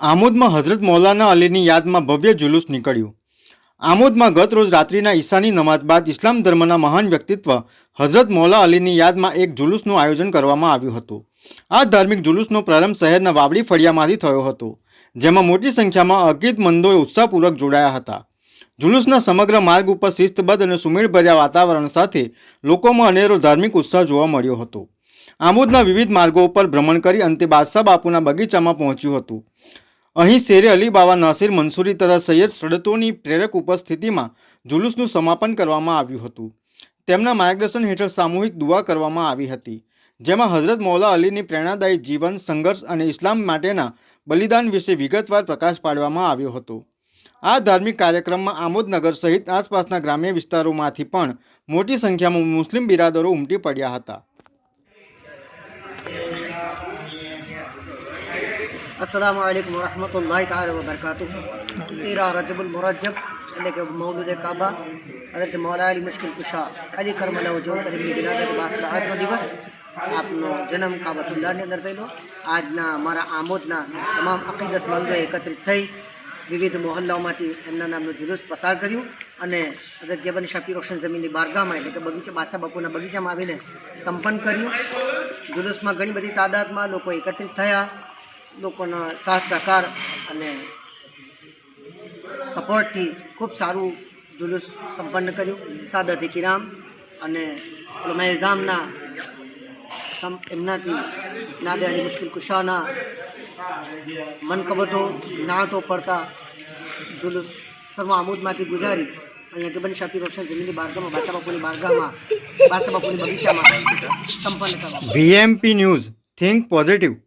આમોદમાં હઝરત મૌલાના અલીની યાદમાં ભવ્ય જુલુસ નીકળ્યું. આમોદમાં ગત રોજ રાત્રિના ઈશાની નમાઝ બાદ ઇસ્લામ ધર્મના મહાન વ્યક્તિત્વ હઝરત મૌલા અલીની યાદમાં એક જુલુસનું આયોજન કરવામાં આવ્યું હતું. આ ધાર્મિક જુલુસનો પ્રારંભ શહેરના વાવડી ફળિયામાંથી થયો હતો, જેમાં મોટી સંખ્યામાં અકીદમંદોએ ઉત્સાહપૂર્વક જોડાયા હતા. જુલુસના સમગ્ર માર્ગ ઉપર શિસ્તબદ્ધ અને સુમેળભર્યા વાતાવરણ સાથે લોકોમાં અનેરો ધાર્મિક ઉત્સાહ જોવા મળ્યો હતો. આમોદના વિવિધ માર્ગો ઉપર ભ્રમણ કરી અંતે બાદશાહ બાપુના બગીચામાં પહોંચ્યું હતું. અહીં શેરે અલી બાવા નાસિર મંસૂરી તથા સૈયદ સડતોની પ્રેરક ઉપસ્થિતિમાં જુલુસનું સમાપન કરવામાં આવ્યું હતું. તેમના માર્ગદર્શન હેઠળ સામૂહિક દુઆ કરવામાં આવી હતી, જેમાં હઝરત મૌલા અલીની પ્રેરણાદાયી જીવન, સંઘર્ષ અને ઇસ્લામ માટેના બલિદાન વિશે વિગતવાર પ્રકાશ પાડવામાં આવ્યો હતો. આ ધાર્મિક કાર્યક્રમમાં આમોદનગર સહિત આસપાસના ગ્રામ્ય વિસ્તારોમાંથી પણ મોટી સંખ્યામાં મુસ્લિમ બિરાદરો ઉમટી પડ્યા હતા. અસલામ વાલેકુમ વરહમતુલ્લાહ તાala વબરકાતુ તેરા રજબુલ મુરજબ એટલે કે મૌલુદ કાબા હઝરત મૌલા અલી મુશ્કિલ કુશા અલી કરમલા જો એમની બિરાદત બાસબાદનો દિવસ આપનો જન્મ કાબતુલ્લાહની અંદર થયેલો આજના મારા આમોદના તમામ અકીદતમંદોએ એકત્રિત થઈ વિવિધ મોહલ્લાઓમાંથી એમના નામનું જુલુસ પસાર કર્યું અને હજરત ગેબન શાફી રોશન જમીનની બારગામાં એટલે કે બગીચા બાસા બાપુના બગીચામાં આવીને સંપન્ન કર્યું જુલુસમાં ઘણી બધી તાદાદમાં લોકો એકત્રિત થયા લોકોના સાથ સહકાર અને સપોર્ટથી ખૂબ સારું જુલુસ સંપન્ન કર્યું. સાદત કિરામ અને મેઝામના એમનાથી નાદે અલી મુશ્કિલ કુશાના મનકબતો નાતો પડતા જુલુસ સર્વ આમોદમાંથી ગુજારી. અહીંયા ગબન શાફી રોશન જમીનની બારગામાં બાસા બાપુની બારગામાં બાસા બાપુની બગીચામાં સંપન્ન કરવા. VMP news, think positive.